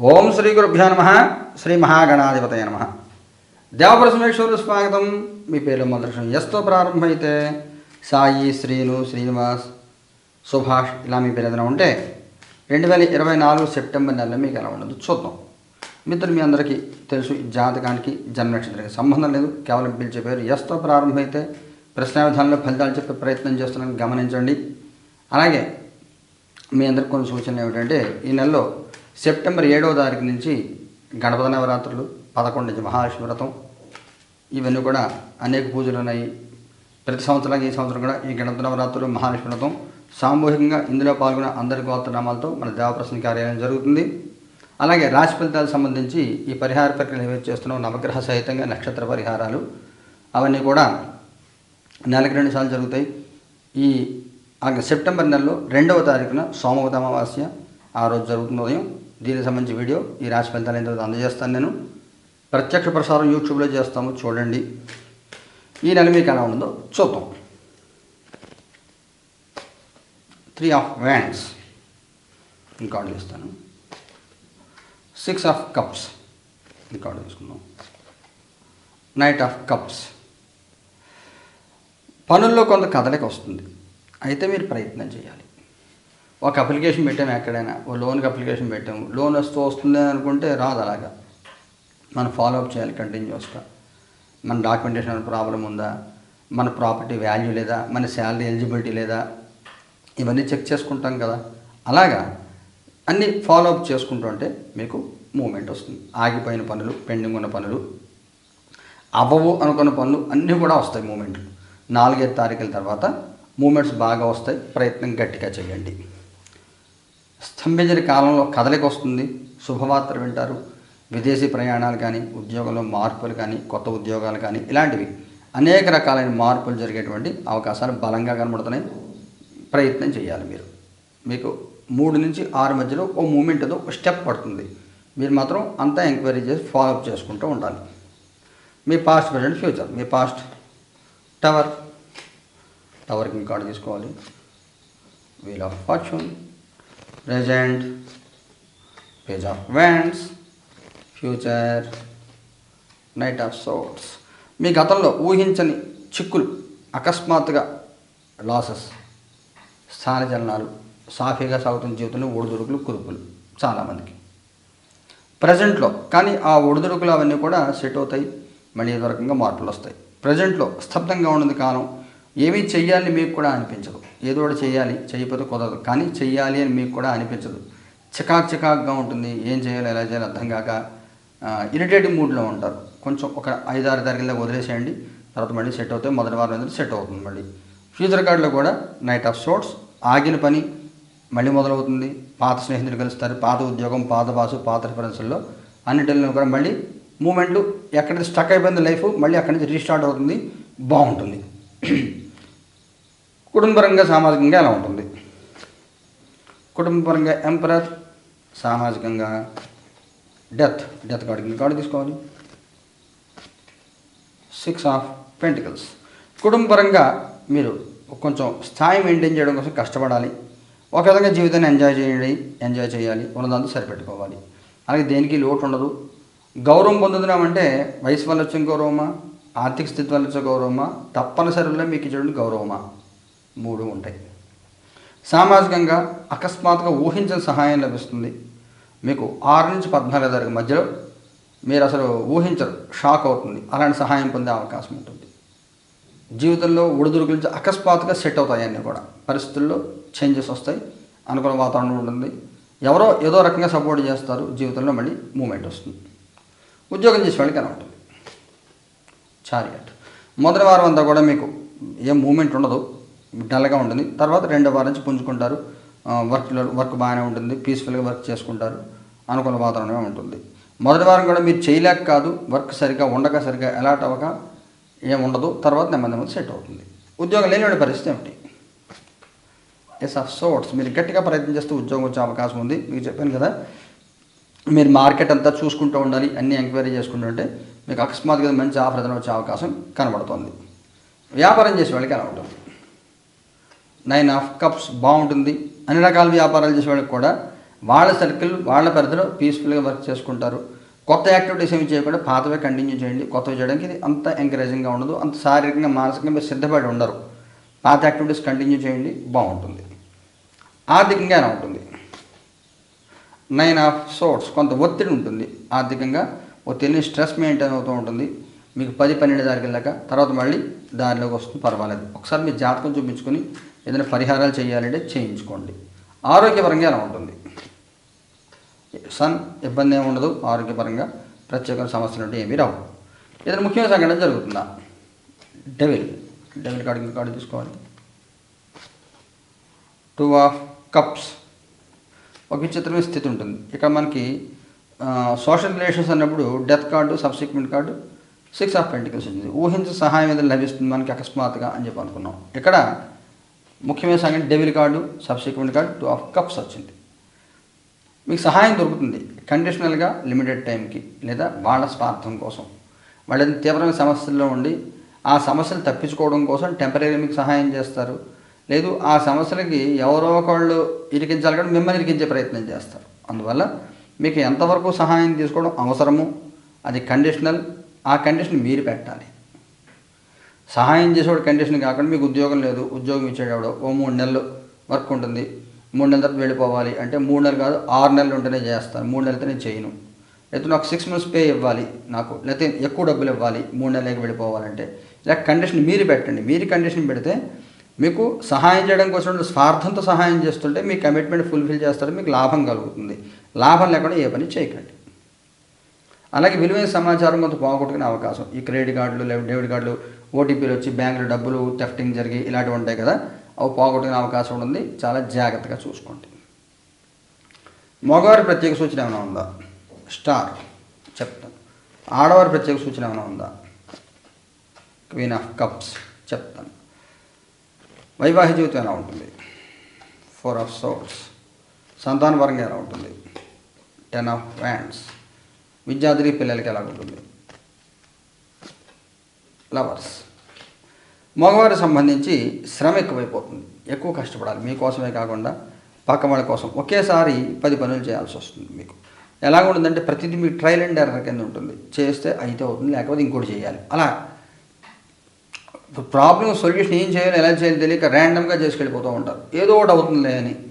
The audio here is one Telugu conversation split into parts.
ఓం శ్రీ గురుభ్యో నమ. శ్రీ మహాగణాధిపతయ నమ. దేవప్రసమేశ్వరులు స్వాగతం. మీ పేరు మొదటి ఎస్తో ప్రారంభమైతే సాయి శ్రీను శ్రీనివాస్ సుభాష్ ఇలా మీ పేరు ఏదైనా ఉంటే రెండు వేల ఇరవై నాలుగు సెప్టెంబర్ నెలలో మీకు ఎలా ఉండదు చూద్దాం. మిత్రులు మీ అందరికీ తెలుసు జాతకానికి జన్మ నక్షత్రానికి సంబంధం లేదు. కేవలం పిలిచే పేరు ఎస్తో ప్రారంభమైతే ప్రశ్న విధానంలో ఫలితాలు చెప్పే ప్రయత్నం చేస్తున్నాను గమనించండి. అలాగే మీ అందరికి కొన్ని సూచనలు ఏమిటంటే ఈ నెలలో సెప్టెంబర్ ఏడవ తారీఖు నుంచి గణపతి నవరాత్రులు పదకొండు నుంచి మహాలక్ష్మి ఇవన్నీ కూడా అనేక పూజలు ఉన్నాయి. ప్రతి సంవత్సరం ఈ సంవత్సరం కూడా ఈ గణపతి నవరాత్రులు మహాలక్ష్మి సామూహికంగా ఇందులో పాల్గొన్న అందరి గోత్రనామాలతో మన దేవప్రసన్న కార్యాలయం జరుగుతుంది. అలాగే రాశి ఫలితాలకు సంబంధించి ఈ పరిహార ప్రక్రియలు ఏవైతే చేస్తున్నాం నవగ్రహ సహితంగా నక్షత్ర పరిహారాలు అవన్నీ కూడా నెలకు రెండు సార్లు జరుగుతాయి. ఈ సెప్టెంబర్ నెలలో రెండవ తారీఖున సోమవత అమావాస్య ఆ రోజు జరుగుతుంది ఉదయం దీనికి సంబంధించి వీడియో ఈ రాశి ఫలితాలు తర్వాత అందజేస్తాను నేను. ప్రత్యక్ష ప్రసారం యూట్యూబ్లో చేస్తాము చూడండి. ఈ నెల మీకు ఎలా ఉందో చూద్దాం. త్రీ ఆఫ్ వ్యాండ్స్ ఇంకార్డు ఇస్తాను సిక్స్ ఆఫ్ కప్స్ ఇంకార్డు తీసుకుందాం నైట్ ఆఫ్ కప్స్ పనుల్లో కొంత కదలిక వస్తుంది. అయితే మీరు ప్రయత్నం చేయాలి. ఒక అప్లికేషన్ పెట్టాము ఎక్కడైనా ఓ లోన్కి అప్లికేషన్ పెట్టాము లోన్ వస్తూ వస్తుంది అనుకుంటే రాదు అలాగా. మనం ఫాలో అప్ చేయాలి కంటిన్యూస్గా మన డాక్యుమెంటేషన్ ప్రాబ్లం ఉందా? మన ప్రాపర్టీ వాల్యూ లేదా? మన శాలరీ ఎలిజిబిలిటీ లేదా? ఇవన్నీ చెక్ చేసుకుంటాం కదా. అలాగా. అన్నీ ఫాలో అప్ చేసుకుంటుంటే మీకు మూమెంట్ వస్తుంది. ఆగిపోయిన పనులు పెండింగ్ ఉన్న పనులు అవ్వవు అనుకున్న పనులు అన్నీ కూడా వస్తాయి మూమెంట్లు నాలుగైదు తారీఖుల తర్వాత మూమెంట్స్ బాగా వస్తాయి. ప్రయత్నం గట్టిగా చేయండి. స్తంభించిన కాలంలో కదలిక వస్తుంది. శుభవార్త వింటారు. విదేశీ ప్రయాణాలు కానీ ఉద్యోగంలో మార్పులు కానీ కొత్త ఉద్యోగాలు కానీ ఇలాంటివి అనేక రకాలైన మార్పులు జరిగేటువంటి అవకాశాలు బలంగా కనబడుతున్నాయి. ప్రయత్నం చేయాలి మీరు. మీకు మూడు నుంచి ఆరు మధ్యలో ఓ మూమెంట్ ఏదో ఒక స్టెప్ పడుతుంది. మీరు మాత్రం అంతా ఎంక్వైరీ చేసి ఫాలోఅప్ చేసుకుంటూ ఉండాలి. మీ పాస్ట్ ప్రజెంట్ ఫ్యూచర్ మీ పాస్ట్ టవర్ టవర్కి ఇంకా కార్డు తీసుకోవాలి. Wheel of fortune present page of wands future knight of swords మీ గతంలో ఊహించని చిక్కులు అకస్మాత్తుగా లాసెస్ స్థానచలనాలు సాఫీగా సాగుతున్న జీవితంలో ఒడిదుడుకులు కురుపులు చాలామందికి. ప్రజెంట్లో కానీ ఆ ఒడిదుడుకులు అవన్నీ కూడా సెట్ అవుతాయి మళ్ళీ ఏదో రకంగా మార్పులు వస్తాయి. ప్రజెంట్లో స్తబ్దంగా ఉన్నది కాలం ఏమీ చెయ్యాలని మీకు కూడా అనిపించదు. ఏదో ఒకటి చేయాలి చేయకపోతే కుదరదు. కానీ చెయ్యాలి అని మీకు కూడా అనిపించదు. చికాక్ చికాక్గా ఉంటుంది. ఏం చేయాలి ఎలా చేయాలి అర్థం కాక ఇరిటేటింగ్ మూడ్లో ఉంటారు. కొంచెం ఒక ఐదారు తరగతిలో వదిలేసేయండి. తర్వాత మళ్ళీ సెట్ అవుతాయి మొదటి వారం మీద సెట్ అవుతుంది మళ్ళీ. ఫ్యూచర్ కార్డులో కూడా నైట్ ఆఫ్ షోట్స్ ఆగిన పని మళ్ళీ మొదలవుతుంది. పాత స్నేహితులు కలుస్తారు. పాత ఉద్యోగం పాత బాసు పాత రిఫరెన్సుల్లో అన్నిటిలో కూడా మళ్ళీ మూమెంట్ ఎక్కడ స్టక్ అయిపోయింది లైఫ్ మళ్ళీ అక్కడి నుంచి రీస్టార్ట్ అవుతుంది. బాగుంటుంది. కుటుంబపరంగా సామాజికంగా ఎలా ఉంటుంది? కుటుంబపరంగా ఎంపరర్ సామాజికంగా డెత్ డెత్ కార్డు కార్డు తీసుకోవాలి. Six of pentacles. కుటుంబపరంగా మీరు కొంచెం స్థాయి మెయింటైన్ చేయడం కోసం కష్టపడాలి. ఒక విధంగా జీవితాన్ని ఎంజాయ్ చేయండి ఎంజాయ్ చేయాలి ఉన్నదంతా సరిపెట్టుకోవాలి. అలాగే దేనికి లోటు ఉండదు. గౌరవం పొందుతున్నామంటే వయసు వల్ల వచ్చిన గౌరవమా? ఆర్థిక స్థితి వల్ల గౌరవమా? తప్పనిసరిలో మీకు ఇచ్చే గౌరవమా? మూడు ఉంటాయి. సామాజికంగా అకస్మాత్తుగా ఊహించిన సహాయం లభిస్తుంది. మీకు ఆరు నుంచి పద్నాలుగు తారీఖు మధ్యలో మీరు అసలు ఊహించరు షాక్ అవుతుంది. అలాంటి సహాయం పొందే అవకాశం ఉంటుంది. జీవితంలో ఒడిదుడుకుల నుంచి అకస్మాత్తుగా సెట్ అవుతాయి అన్నీ కూడా. పరిస్థితుల్లో చేంజెస్ వస్తాయి అనుకూల వాతావరణం ఉంటుంది. ఎవరో ఏదో రకంగా సపోర్ట్ చేస్తారు జీవితంలో మళ్ళీ మూమెంట్ వస్తుంది. ఉద్యోగం చేసే వాళ్ళకి ఎలా ఉంటుంది చారియట్. మొదటి వారం అంతా కూడా మీకు ఏం మూమెంట్ ఉండదు డల్గా ఉంటుంది. తర్వాత రెండో వారం నుంచి పుంజుకుంటారు. వర్క్లో వర్క్ బాగానే ఉంటుంది పీస్ఫుల్గా వర్క్ చేసుకుంటారు అనుకూల వాతావరణమే ఉంటుంది. మొదటి వారం కూడా మీరు చేయలేక కాదు వర్క్ సరిగా ఉండక సరిగా అలర్ట్ అవ్వక ఏం ఉండదు తర్వాత నెమ్మది నెమ్మది సెట్ అవుతుంది. ఉద్యోగం లేని పరిస్థితి ఏమిటి? ఎస్ ఆఫ్ సోర్ట్స్ మీరు గట్టిగా ప్రయత్నం చేస్తే ఉద్యోగం వచ్చే అవకాశం ఉంది. మీకు చెప్పాను కదా మీరు మార్కెట్ అంతా చూసుకుంటూ ఉండాలి అన్ని ఎంక్వైరీ చేసుకుంటుంటే మీకు అకస్మాత్తుగా మంచి ఆఫర్ ఏదైనా వచ్చే అవకాశం కనబడుతుంది. వ్యాపారం చేసే వాళ్ళకి ఎలా ఉంటుంది. నైన్ ఆఫ్ కప్స్ బాగుంటుంది. అన్ని రకాల వ్యాపారాలు చేసే వాళ్ళకి కూడా వాళ్ళ సర్కిల్ వాళ్ళ పరిధిలో పీస్ఫుల్గా వర్క్ చేసుకుంటారు. కొత్త యాక్టివిటీస్ ఏమి చేయకుండా పాతవే కంటిన్యూ చేయండి. కొత్తవి చేయడానికి ఇది అంత ఎంకరేజింగ్గా ఉండదు. అంత శారీరకంగా మానసికంగా మీరు సిద్ధపడి ఉండరు. పాత యాక్టివిటీస్ కంటిన్యూ చేయండి. బాగుంటుంది. ఆర్థికంగా ఎలా ఉంటుంది? నైన్ ఆఫ్ సోర్ట్స్ కొంత ఒత్తిడి ఉంటుంది. ఆర్థికంగా ఒత్తిడిని స్ట్రెస్ మెయింటైన్ అవుతూ ఉంటుంది. మీకు పది పన్నెండు తారీఖు వెళ్ళాక తర్వాత మళ్ళీ దారిలోకి వస్తుంది. పర్వాలేదు. ఒకసారి మీ జాతకం చూపించుకొని ఏదైనా పరిహారాలు చేయాలంటే చేయించుకోండి. ఆరోగ్యపరంగా ఎలా ఉంటుంది? సన్ ఇబ్బంది ఏమి ఉండదు. ఆరోగ్యపరంగా ప్రత్యేకమైన సమస్యలు అంటే ఏమీ రావు. ఏదైనా ముఖ్యమైన సంఘటన జరుగుతుందా? డెవిల్. డెవిల్ కార్డు కార్డు తీసుకోవాలి. Two of cups. ఒక విచిత్రమైన స్థితి ఉంటుంది. ఇక్కడ మనకి సోషల్ రిలేషన్స్ అన్నప్పుడు death card subsequent card six of pentacles వచ్చింది ఊహించే సహాయం ఏదైనా లభిస్తుంది మనకి అకస్మాత్తుగా అని చెప్పి అనుకున్నాం. ఇక్కడ ముఖ్యమైన సంగతి devil card subsequent card two of cups వచ్చింది. మీకు సహాయం దొరుకుతుంది కండిషనల్గా లిమిటెడ్ టైంకి లేదా వాళ్ళ స్వార్థం కోసం. వాళ్ళని తీవ్రమైన సమస్యల్లో ఉండి ఆ సమస్యలు తప్పించుకోవడం కోసం టెంపరీ మీకు సహాయం చేస్తారు. లేదు ఆ సమస్యలకి ఎవరో ఒకళ్ళు ఇరికించాలి కానీ మిమ్మల్ని ఇరికించే ప్రయత్నం చేస్తారు. అందువల్ల మీకు ఎంతవరకు సహాయం తీసుకోవడం అవసరము అది కండిషనల్ ఆ కండిషన్ మీరు పెట్టాలి. సహాయం చేసేవాడు కండిషన్ కాకుండా మీకు ఉద్యోగం లేదు ఉద్యోగం ఇచ్చేవాడు ఓ మూడు నెలలు వర్క్ ఉంటుంది. మూడు నెలల తర్వాత వెళ్ళిపోవాలి. అంటే మూడు నెలలు కాదు ఆరు నెలలు ఉంటేనే చేస్తాను. మూడు నెలలతో నేను చేయను. లేకపోతే నాకు సిక్స్ మంత్స్ పే ఇవ్వాలి నాకు. లేకపోతే ఎక్కువ డబ్బులు ఇవ్వాలి మూడు నెలలకి వెళ్ళిపోవాలంటే. ఇలా కండిషన్ మీరు పెట్టండి. మీరు కండిషన్ పెడితే మీకు సహాయం చేయడం కోసం స్వార్థంతో సహాయం చేస్తుంటే మీ కమిట్మెంట్ ఫుల్ఫిల్ చేస్తారు మీకు లాభం కలుగుతుంది. లాభం లేకుండా ఏ పని చేయకండి. అలాగే విలువైన సమాచారం కొంత పోగొట్టుకునే అవకాశం. ఈ క్రెడిట్ కార్డులు లేదా డెబిట్ కార్డులు ఓటీపీలు వచ్చి బ్యాంకులో డబ్బులు టెఫ్టింగ్ జరిగి ఇలాంటివి ఉంటాయి కదా అవి పోగొట్టుకునే అవకాశం ఉంటుంది. చాలా జాగ్రత్తగా చూసుకోండి. మగవారి ప్రత్యేక సూచన ఏమైనా ఉందా? స్టార్. చెప్తాను. ఆడవారి ప్రత్యేక సూచన ఏమైనా ఉందా? Queen of cups. చెప్తాను. వైవాహిక జీవితం ఎలా ఉంటుంది? ఫోర్ ఆఫ్ సోర్స్ సంతానపరంగా ఎలా ఉంటుంది? టెన్ ఆఫ్ వ్యాండ్స్ విద్యార్థి పిల్లలకి ఎలా ఉంటుంది? లవర్స్ మగవారికి సంబంధించి శ్రమ ఎక్కువైపోతుంది. ఎక్కువ కష్టపడాలి. మీకోసమే కాకుండా పక్క వాళ్ళ కోసం ఒకేసారి పది పనులు చేయాల్సి వస్తుంది మీకు. ఎలా ఉంటుందంటే ప్రతిదీ మీకు ట్రయల్ అండ్ ఎర్రర్ కింద ఉంటుంది. చేస్తే అయితే అవుతుంది లేకపోతే ఇంకోటి చేయాలి. అలా. ప్రాబ్లం సొల్యూషన్ ఏం చేయాలి ఎలా చేయాలి తెలియక ర్యాండమ్గా చేసుకెళ్ళిపోతూ ఉంటారు. ఏదో ఒకటి అవుతుందిలే అని.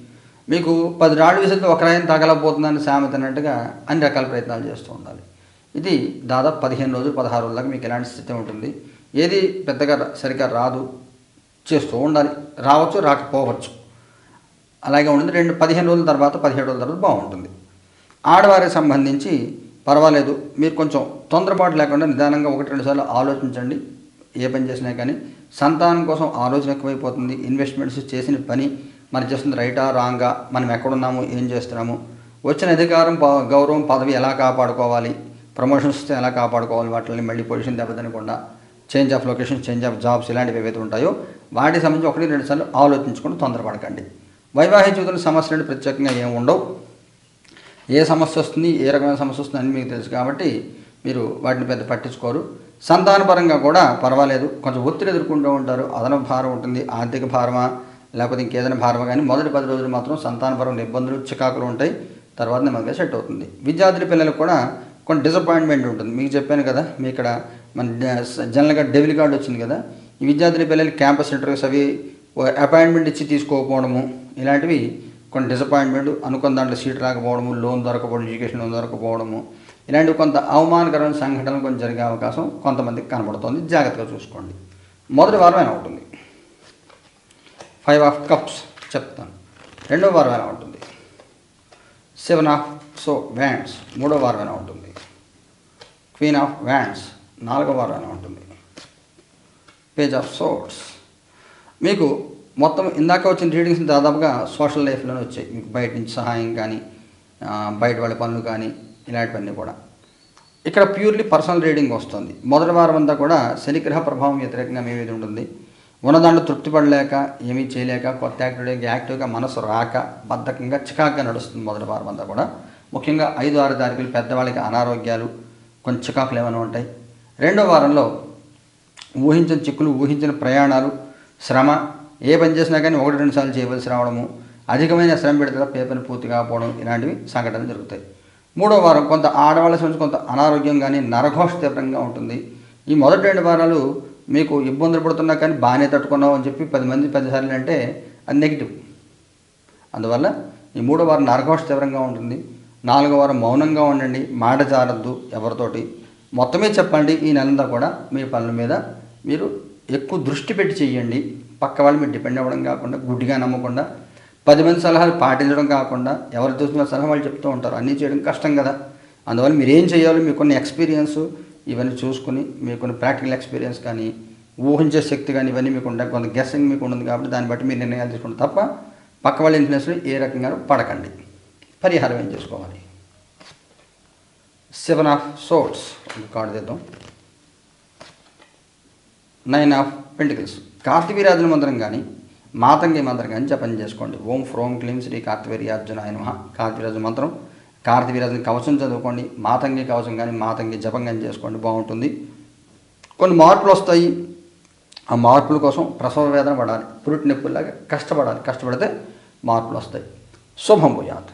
మీకు పది రాళ్ళు విసిరితే ఒక రాయిని తగలబోతుందని సామెత అన్నట్టుగా అన్ని రకాల ప్రయత్నాలు చేస్తూ ఉండాలి. ఇది దాదాపు పదిహేను రోజులు పదహారు రోజులకు దాకా మీకు ఎలాంటి స్థితి ఉంటుంది. ఏది పెద్దగా సరిగ్గా రాదు. చేస్తూ ఉండాలి. రావచ్చు రాకపోవచ్చు. అలాగే ఉంటుంది రెండు పదిహేను రోజుల తర్వాత పదిహేడు రోజుల తర్వాత బాగుంటుంది. ఆడవారికి సంబంధించి పర్వాలేదు. మీరు కొంచెం తొందరపాటు లేకుండా నిదానంగా ఒకటి రెండు సార్లు ఆలోచించండి. ఏ పని చేసినా కానీ సంతానం కోసం ఆలోచన ఎక్కువైపోతుంది. ఇన్వెస్ట్మెంట్స్ చేసిన పని మనం చేస్తుంది రైటా రాంగా మనం ఎక్కడున్నాము ఏం చేస్తున్నాము. వచ్చిన అధికారం గౌరవం పదవి ఎలా కాపాడుకోవాలి? ప్రమోషన్స్ ఎలా కాపాడుకోవాలి? వాటిని మళ్ళీ పొజిషన్ దెబ్బతినకుండా change of location change of jobs ఇలాంటివి ఏవైతే ఉంటాయో వాటికి సంబంధించి ఒకటి రెండు సార్లు ఆలోచించుకుని తొందరపడకండి. వైవాహిక జీవితంలో సమస్యలు ప్రత్యేకంగా ఏమి ఉండవు. ఏ సమస్య వస్తుంది ఏ రకమైన సమస్య వస్తుంది అని మీకు తెలుసు కాబట్టి మీరు వాటిని పెద్ద పట్టించుకోరు. సంతానపరంగా కూడా పర్వాలేదు. కొంచెం ఒత్తిడి ఎదుర్కొంటూ ఉంటారు. అదనపు భారం ఉంటుంది. ఆర్థిక భారమా? లేకపోతే ఇంకేదైనా భారం కానీ మొదటి పది రోజులు మాత్రం సంతానపరమైన ఇబ్బందులు చికాకులు ఉంటాయి. తర్వాత నెమ్మదిగా సెట్ అవుతుంది. విద్యార్థుల పిల్లలకు కూడా కొన్ని డిసప్పాయింట్మెంట్ ఉంటుంది. మీకు చెప్పాను కదా మీ ఇక్కడ మన జనరల్గా డెబిల్ కార్డు వచ్చింది కదా ఈ విద్యార్థుల పిల్లలు క్యాంపస్ ఇంటర్వ్యూస్ అవి అపాయింట్మెంట్ ఇచ్చి తీసుకోకపోవడము ఇలాంటివి కొన్ని డిసప్పాయింట్మెంట్ అనుకున్న దాంట్లో సీట్ రాకపోవడము లోన్ దొరకపోవడం ఎడ్యుకేషన్ లోన్ దొరకపోవడము ఇలాంటివి కొంత అవమానకరమైన సంఘటనలు కొంచెం జరిగే అవకాశం కొంతమందికి కనబడుతుంది. జాగ్రత్తగా చూసుకోండి. మొదటి వారమైన ఉంటుంది ఫైవ్ ఆఫ్ కప్స్ చెప్తాను. రెండో వారం ఎలా ఉంటుంది? సెవెన్ ఆఫ్ సో వ్యాండ్స్ మూడో వారం ఎలా ఉంటుంది? క్వీన్ ఆఫ్ వ్యాండ్స్ నాలుగో వారం ఎలా ఉంటుంది? పేజ్ ఆఫ్ సోట్స్ మీకు మొత్తం ఇందాక వచ్చిన రీడింగ్స్ దాదాపుగా సోషల్ లైఫ్లోనే వచ్చాయి. మీకు బయట నుంచి సహాయం కానీ బయట వాళ్ళ పనులు కానీ ఇలాంటివన్నీ కూడా. ఇక్కడ ప్యూర్లీ పర్సనల్ రీడింగ్ వస్తుంది. మొదటి వారం అంతా కూడా శనిగ్రహ ప్రభావం వ్యతిరేకంగా మీ ఉంటుంది. ఉన్నదాంట్లో తృప్తి పడలేక ఏమీ చేయలేక కొత్త యాక్టివిటీ యాక్టివ్గా మనసు రాక బద్ధకంగా చికాకుగా నడుస్తుంది మొదటి వారం అంతా కూడా. ముఖ్యంగా ఐదు ఆరు తారీఖులు పెద్దవాళ్ళకి అనారోగ్యాలు కొంచెం చికాకులు ఏమైనా ఉంటాయి. రెండో వారంలో ఊహించిన చిక్కులు ఊహించిన ప్రయాణాలు శ్రమ ఏ పని చేసినా కానీ ఒకటి రెండు సార్లు చేయవలసి రావడము అధికమైన శ్రమ పెడితే పేపర్ని పూర్తి కాకపోవడం ఇలాంటివి సంఘటనలు జరుగుతాయి. మూడో వారం కొంత ఆడవాళ్ళ నుంచి కొంత అనారోగ్యం కానీ నరఘోష తీవ్రంగా ఉంటుంది. ఈ మొదటి రెండు వారాలు మీకు ఇబ్బందులు పడుతున్నా కానీ బాగానే తట్టుకున్నావు అని చెప్పి పది మంది పదిసార్లు అంటే అది నెగిటివ్ అందువల్ల ఈ మూడో వారం నరఘోష తీవ్రంగా ఉంటుంది. నాలుగో వారం మౌనంగా ఉండండి. మాట జారద్దు ఎవరితోటి. మొత్తమే చెప్పండి ఈ నెలంతా కూడా మీ పనుల మీద. మీరు ఎక్కువ దృష్టి పెట్టి చెయ్యండి పక్క వాళ్ళు మీరు డిపెండ్ అవ్వడం కాకుండా గుడ్డిగా నమ్మకుండా పది మంది సలహాలు పాటించడం కాకుండా ఎవరు చూసిన సలహా వాళ్ళు చెప్తూ ఉంటారు. అన్నీ చేయడం కష్టం కదా. అందువల్ల మీరు ఏం చేయాలో మీకు కొన్ని ఎక్స్పీరియన్స్ ఇవన్నీ చూసుకుని మీకు కొన్ని ప్రాక్టికల్ ఎక్స్పీరియన్స్ కానీ ఊహించే శక్తి కానీ ఇవన్నీ మీకు ఉంటాయి కొంత గెస్సింగ్ మీకు ఉంటుంది కాబట్టి దాన్ని బట్టి మీరు నిర్ణయాలు తీసుకోండి తప్ప పక్క వాళ్ళ ఇన్ఫ్లుయెన్స్లో ఏ రకంగా పడకండి. పరిహారం ఏం చేసుకోవాలి? సెవెన్ ఆఫ్ సోట్స్ కార్డు తెద్దాం. నైన్ ఆఫ్ పెంటికల్స్ కార్తవీరాజుల మంత్రం కానీ మాతంగి మంత్రం కానీ జపం చేసుకోండి. ఓం ఫ్రోం క్లీం శ్రీ కార్తవీర్యార్జున ఆయన మహా మంత్రం కార్తవీరాజుని కవచం చదువుకోండి మాతంగి కవచం కానీ మాతంగి జపం కానీ చేసుకోండి బాగుంటుంది. కొన్ని మార్పులు వస్తాయి. ఆ మార్పుల కోసం ప్రసవ వేదన పడాలి పురుటి నొప్పుల్లాగా కష్టపడాలి కష్టపడితే మార్పులు వస్తాయి. శుభం పోయాలి